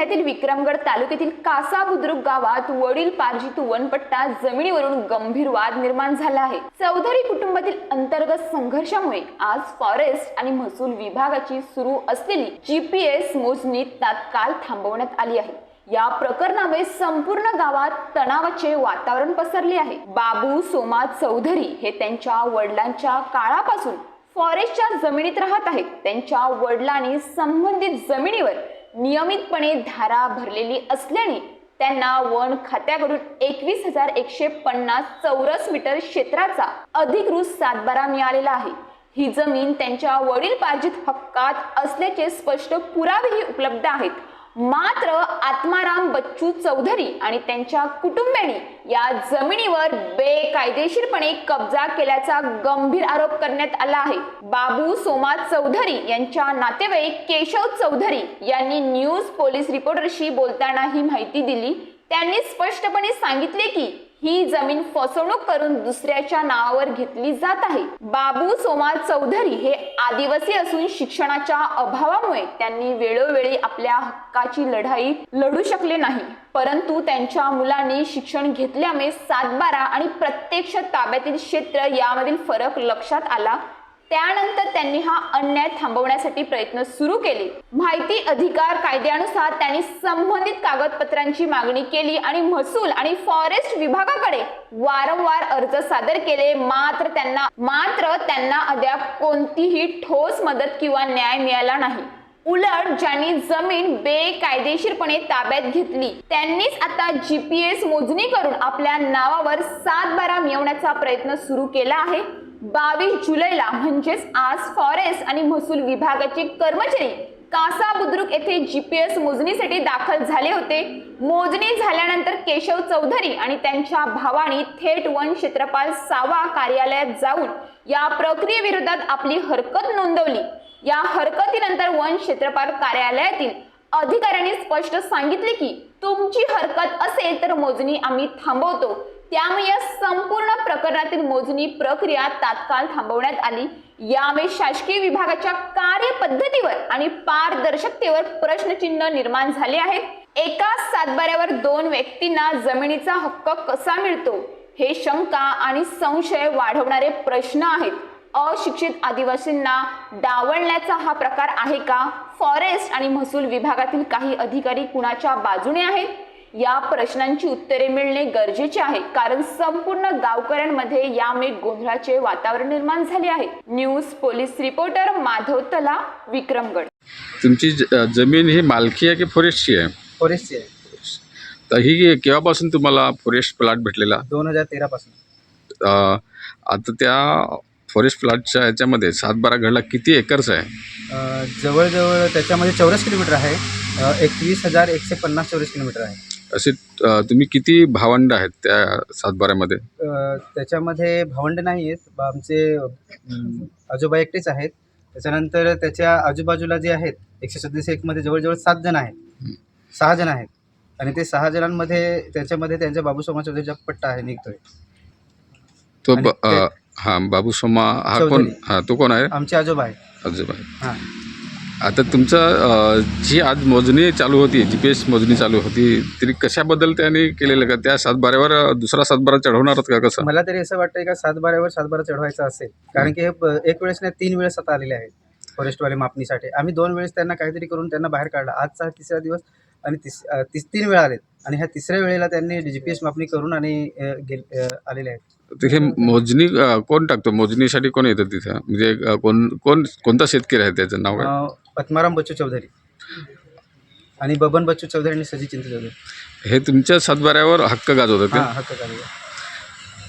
जिल्ह्यातील विक्रमगड तालुक्यातील कासा बुद्रुक गावात वडील पार्जित वनपट्टा जमिनीवरून गंभीर वाद निर्माण झाला आहे. चौधरी कुटुंबातील अंतर्गत संघर्षामुळे आज फॉरेस्ट आणि महसूल विभागाची सुरू असलेली जीपीएस मोजणी तात्काळ थांबवण्यात आली आहे. या प्रकरणामुळे संपूर्ण गावात तणावाचे वातावरण पसरले आहे. बाबू सोमा चौधरी हे त्यांच्या वडिलांच्या काळापासून फॉरेस्टच्या जमिनीत राहत आहेत. त्यांच्या वडिलांनी संबंधित जमिनीवर नियमितपणे धारा भरलेली असल्याने त्यांना वन खात्याकडून एकवीस हजार एकशे पन्नास चौरस मीटर क्षेत्राचा अधिकृत सातबारा मिळालेला आहे. ही जमीन त्यांच्या वडील पार्जित हक्कात असल्याचे स्पष्ट पुरावेही उपलब्ध आहेत. मात्र आत्माराम बच्चू चौधरी आणि त्यांच्या कुटुंबियांनी या जमिनीवर बेकायदेशीरपणे कब्जा केल्याचा गंभीर आरोप करण्यात आला आहे. बाबू सोमा चौधरी यांच्या नातेवाईक केशव चौधरी यांनी न्यूज पोलीस रिपोर्टरशी बोलताना ही माहिती दिली. त्यांनी स्पष्टपणे सांगितले की ही जमीन फसवणूक करून दुसऱ्याच्या नावावर घेतली जात आहे. बाबू सोमा चौधरी हे आदिवासी असून शिक्षणाच्या अभावामुळे त्यांनी वेळोवेळी आपल्या हक्काची लढाई लढू शकले नाही. परंतु त्यांच्या मुलांनी शिक्षण घेतल्यामुळे सातबारा आणि प्रत्यक्ष ताब्यातील क्षेत्र यामधील फरक लक्षात आला. त्यानंतर त्यांनी हा अन्याय थांबवण्यासाठी प्रयत्न सुरू केले. माहिती अधिकार कायद्यानुसार त्यांनी संबंधित कागदपत्रांची मागणी केली आणि महसूल आणि फॉरेस्ट विभागाकडे वारंवार अर्ज सादर केले. मात्र त्यांना मात्र त्यांना अद्याप कोणतीही ठोस मदत किंवा न्याय मिळाला नाही. उलट ज्यांनी जमीन बेकायदेशीरपणे ताब्यात घेतली त्यांनीच आता जीपीएस मोजणी करून आपल्या नावावर सात बारा मिळवण्याचा प्रयत्न सुरू केला आहे. बावीस जुलैला म्हणजेच आज फॉरेस्ट आणि महसूल विभागाचे कर्मचारी कासा बुद्रुक येथे जीपीएस मोजणीसाठी दाखल झाले होते. मोजणी झाल्यानंतर केशव चौधरी आणि त्यांच्या भावाने थेट वन क्षेत्रपाल सावा कार्यालयात जाऊन या प्रक्रियेविरोधात आपली हरकत नोंदवली. या हरकतीनंतर वन क्षेत्रपाल कार्यालयातील अधिकाऱ्यांनी स्पष्ट सांगितले की तुमची हरकत असेल तर मोजणी आम्ही थांबवतो. त्यामुळे या संपूर्ण प्रकरणातील मोजणी प्रक्रिया तात्काळ थांबवण्यात आली. यामुळे शासकीय विभागाच्या कार्यपद्धतीवर आणि पारदर्शकतेवर प्रश्नचिन्ह निर्माण झाले आहे. एका सातबाऱ्यावर दोन व्यक्तींना जमिनीचा हक्क कसा मिळतो? हे शंका आणि संशय वाढवणारे प्रश्न आहेत. अशिक्षित आदिवासींना डावलण्याचा हा प्रकार आहे का? फॉरेस्ट आणि महसूल विभागातील काही अधिकारी कुणाच्या बाजूने आहेत? या प्रश्नांची उत्तरे मिळणे गरजेचे आहे. कारण संपूर्ण गावकऱ्यांमध्ये यामुळे गोंधळाचे वातावरण निर्माण झाले आहे. न्यूज पोलीस रिपोर्टर माधव तला विक्रमगड. तुमची ज- जमीन ही मालकी आहे की फॉरेस्टची आहे? फॉरेस्टची आहे. तर ही केव्हापासून तुम्हाला फॉरेस्ट प्लॉट भेटलेला? दोन हजार तेरापासून अ, आता त्या फॉरेस्ट प्लॉटच्या याच्यामध्ये सातबारा गडला किती एकर्स आहे? जवळजवळ त्याच्यामध्ये चौरस किलोमीटर आहे. एकवीस हजार एकशे पन्नास चौरस किलोमीटर आहे. असे तुम्ही किती भावंड आहेत त्या सातबाऱ्यामध्ये? त्याच्यामध्ये भावंड नाही आहेत. आमचे आजोबा एकटेच आहेत. त्याच्यानंतर त्याच्या आजूबाजूला जे आहेत एकशे सदतीस एकमध्ये जवळजवळ सात जण आहेत. सहा जण आहेत. आणि ते सहा जणांमध्ये त्याच्यामध्ये त्यांच्या बाबू सोमा चौधरीचा पट्टा आहे निघतोय. तो हा बाबू सोमा हा कोण. हा तो कोण आहे? आमचे आजोबा आहेत. आजोबा हां. आता तुमचं जी आज मोजणी चालू होती जी पी एस मोजणी चालू होती तरी कशाबद्दल त्यांनी केलेलं का? त्या सातबाऱ्यावर दुसरा सातबारा चढवणारच का कसं? मला तरी असं वाटतंय का सातबाऱ्यावर सातबारा चढवायचा असेल. कारण की हे एक वेळेस नाही तीन वेळेस आता आलेले आहेत फॉरेस्टवाले मापणीसाठी. आम्ही दोन वेळेस त्यांना काहीतरी करून त्यांना बाहेर काढला. आजचा हा तिसरा दिवस आणि तिस तिस तीन वेळा आलेत. आणि ह्या तिसऱ्या वेळेला त्यांनी जी पी एस मापणी करून आणि गेल आलेले आहेत. हे मोजणी कोण टाकतो? मोजणीसाठी कोण येतं तिथं? म्हणजे कोण कोण कोणता शेतकरी आहे त्याचं नाव काय? पद्माराम बच्चू चौधरी आणि बबन बच्चू चौधरी आणि सजी चिंत चौधरी हे तुमच्या सातबाऱ्यावर हक्क गाजवतं हां का हक्क चालू आहे